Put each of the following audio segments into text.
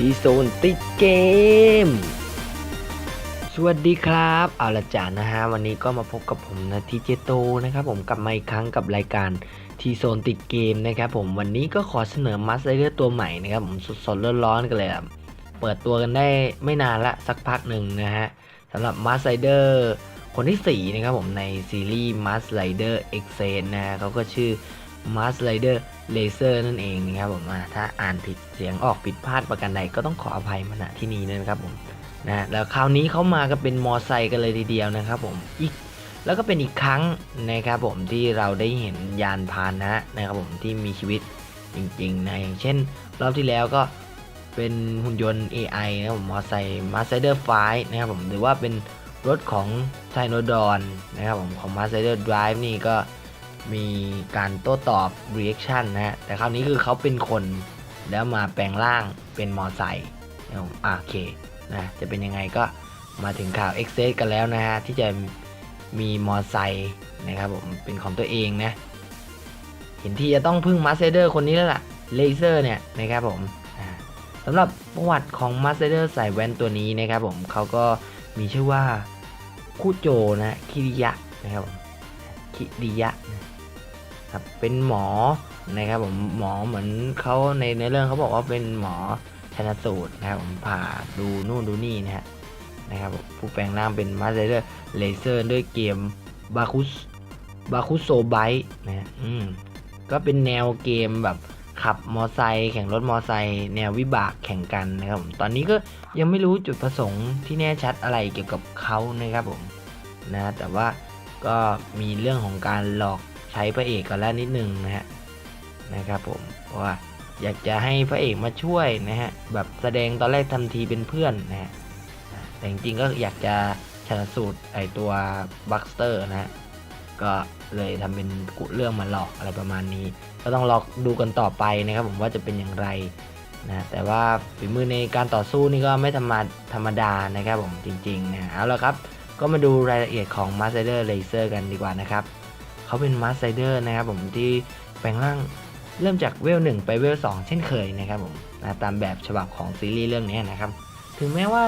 ทีโซนติดเกม สวัสดีครับ เอาละจานนะฮะ วันนี้ก็มาพบกับผมนะทีเจโตนะครับผมกลับมาอีกครั้งกับรายการทีโซนติดเกมนะครับผมวันนี้ก็ขอเสนอมาสเตอร์ตัวใหม่นะครับผมสดๆร้อนๆกันเลยครับเปิดตัวกันได้ไม่นานละสักพักหนึ่งนะฮะสำหรับมาสเตอร์คนที่ 4 นะครับผมในซีรีส์ m a s Rider X นะฮะเขาก็ชื่อมัสเตอร์ m a s Rider Laser นั่นเองนะครับผมอ่าถ้าอ่านผิดเสียงออกผิดพลาดประการใดก็ต้องขออภัยมาณที่นี้นะครับผมนะแล้วคราวนี้เขามากันเป็นมอไซค์กันเลยทีเดียวนะครับผมอีกแล้วก็เป็นอีกครั้งนะครับผมที่เราได้เห็นยานพาหนะนะครับผมที่มีชีวิตจริงๆนะอย่างเช่น รอบที่แล้วก็เป็นหุ่นยนต์ AI นะครับผมมอไซค์มาสเตอร์ไฟนะครับผมหรือว่าเป็นรถของไทโนดอนนะครับผมของ m a s เดอร์ Drive นี่ก็ มีการโต้ตอบ reaction นะฮะ แต่คราวนี้คือเขาเป็นคนแล้วมาแปลงร่างเป็นมอไซค์นะครับผมอะโอเคนะจะเป็นยังไงก็มาถึงข่าว x c e s กันแล้วนะฮะ ที่จะมีมอไซค์นะครับผมเป็นของตัวเองนะ เห็นที่จะต้องพึ่งมาสเตอร์คนนี้แล้วล่ะเลเซอร์เนี่ยนะครับผมสำหรับประวัติของมาสเตอร์ใส่แว่นตัวนี้นะครับผมเขาก็มีชื่อว่าคุโจนะคิริยะนะครับผมคิริยะ นะครับ เป็นหมอนะครับผมหมอเหมือนเขาในในเรื่องเขาบอกว่าเป็นหมอชนสูตรนะครับผมผ่าดูนู่นดูนี่นะฮะนะครับผู้แปลงร่างเป็นมาสเตอร์เลเซอร์ด้วยเกมบาคุสบาคุโซไบนะฮะอืมก็เป็นแนวเกมแบบขับมอไซค์แข่งรถมอไซค์แนววิบากแข่งกันนะครับผมตอนนี้ก็ยังไม่รู้จุดประสงค์ที่แน่ชัดอะไรเกี่ยวกับเขานะครับผมนะแต่ว่าก็มีเรื่องของการหลอก ช้พระเอกกันแล้วนิดนึงนะฮะนะครับผมเพราะว่าอยากจะให้พระเอกมาช่วยนะฮะแบบแสดงตอนแรกทำทีเป็นเพื่อนนะฮะแต่จริงๆก็อยากจะชนะสูตรไอตัวบัคสเตอร์นะฮะก็เลยทำเป็นกุเรื่องมาหลอกอะไรประมาณนี้ ก็ต้องรอดูกันต่อไปนะครับผมว่าจะเป็นอย่างไรนะแต่ว่าฝีมือในการต่อสู้นี่ก็ไม่ธรรมดาธรรมดานะครับผมจริงๆนะเอาละครับ ก็มาดูรายละเอียดของ Master Rider Laser กันดีกว่านะครับ เขาเป็น Master Rider นะครับผมที่แปลงร่างเริ่มจากเวล1ไปเวล2เช่นเคยนะครับผมนะตามแบบฉบับของซีรีส์เรื่องนี้นะครับ ถึงแม้ว่า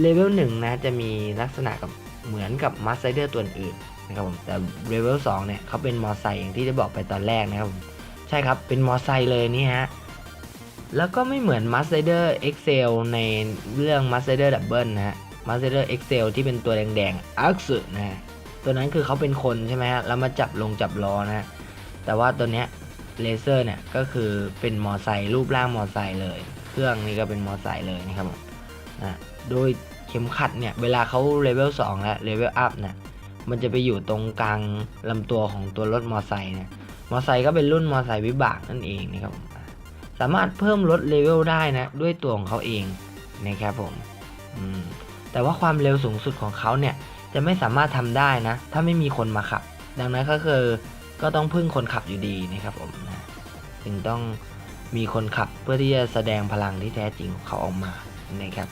เลเวล1นะจะมีลักษณะกับเหมือนกับ Master Rider ตัวอื่นนะครับผมแต่เลเวล2เนี่ยเขาเป็นมอไซค์อย่างที่ได้บอกไปตอนแรกนะครับผมใช่ครับเป็นมอไซค์เลยนี่ฮะแล้วก็ไม่เหมือน m a s t e r Excel ในเรื่อง m a s t e r Double นะฮะ m a s t e r Excel ที่เป็นตัวแดงๆ a x นะฮะ ตัวนั้นคือเขาเป็นคนใช่ไหมฮะแล้วมาจับลงจับล้อนะฮะแต่ว่าตัวเนี้ยเลเซอร์เนี่ยก็คือเป็นมอไซค์รูปร่างมอไซค์เลย เครื่องนี้ก็เป็นมอไซค์เลยนะครับผมนะโดยเข็มขัดเนี่ยเวลาเขาเลเวล2แล้วเลเวลอัพเนี่ยมันจะไปอยู่ตรงกลางลำตัวของตัวรถมอไซค์นะมอไซค์ก็เป็นรุ่นมอไซค์วิบากนั่นเองนะครับผมสามารถเพิ่มลดเลเวลได้นะด้วยตัวของเขาเองนะครับผมมแต่ว่าความเร็วสูงสุดของเขาเนี่ย จะไม่สามารถทำได้นะ ถ้าไม่มีคนมาขับ ดังนั้นก็คือก็ต้องพึ่งคนขับอยู่ดีนะครับผมนะจึงต้องมีคนขับเพื่อที่จะแสดงพลังที่แท้จริงของเขาออกมานะครับ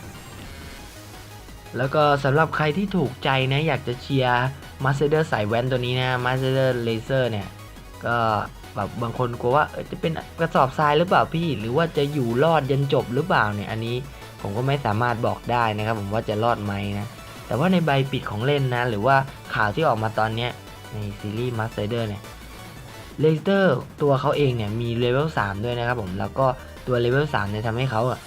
แล้วก็สำหรับใครที่ถูกใจนะอยากจะเชียร์มาสเตอร์สายแว้นตัวนี้นะมาสเตอร์เลเซอร์เนี่ย ก็แบบบางคนกลัวว่าจะเป็นกระสอบทรายหรือเปล่าพี่ หรือว่าจะอยู่รอดยันจบหรือเปล่าเนี่ยอันนี้ผมก็ไม่สามารถบอกได้นะครับ ผมว่าจะรอดไหมนะ แต่ว่าในใบปิดของเล่นนะ หรือว่าข่าวที่ออกมาตอนนี้ในซีรีส์มาสเตอร์เนี่ยเลเซอร์ตัวเขาเองเนี่ยมีเลเวล3ด้วยนะครับผม แล้วก็ตัวเลเวล3เนี่ยทำให้เขาอะ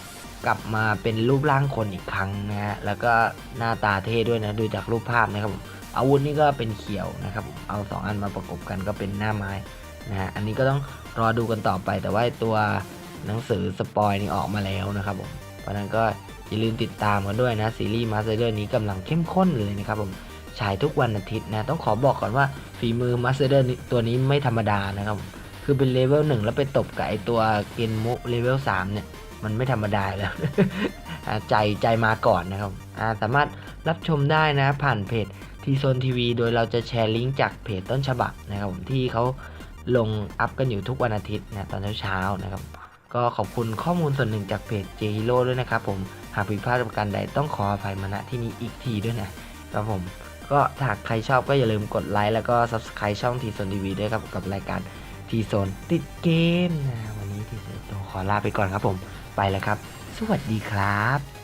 กลับมาเป็นรูปร่างคนอีกครั้งนะฮะ แล้วก็หน้าตาเท่ด้วยนะ ดูจากรูปภาพนะครับผม อาวุธนี่ก็เป็นเขียวนะครับผม เอา 2 อันมาประกบกันก็เป็นหน้าไม้นะฮะ อันนี้ก็ต้องรอดูกันต่อไป แต่ว่าตัวหนังสือสปอยนี่ออกมาแล้วนะครับผม เพราะนั้นก็ อย่าลืมติดตามกันด้วยนะซีรีส์มาสเตอร์นี้กำลังเข้มข้นเลยนะครับผมฉายทุกวันอาทิตย์นะต้องขอบอกก่อนว่าฝีมือมาสเตอร์ตัวนี้ไม่ธรรมดานะครับคือเป็นเลเวลหนึ่งแล้วไปตบกับไอตัวเกนมุเลเวลสามเนี่ยมันไม่ธรรมดาแล้วใจใจมาก่อนนะครับาสามารถรับชมได้นะผ่านเพจทีโซนทีวีโดยเราจะแชร์ลิงก์จากเพจต้นฉบับนะครับผมที่เขาลงอัพกันอยู่ทุกวันอาทิตย์นะตอนเช้าๆนะครับ ก็ขอบคุณข้อมูลส่วนหนึ่งจากเพจ j h e r o ด้วยนะครับผม หากผิดพลาดประการใดต้องขออภัยมาณที่นี้อีกทีด้วยนะครับผมก็หากใครชอบก็อย่าลืมกดไลค์แล้วก็ Subscribe ช่องทีโซนทีวีด้วยครับกับรายการทีโซนติดเกมนะวันนี้ทีโซนขอลาไปก่อนครับผมไปแล้วครับ สวัสดีครับ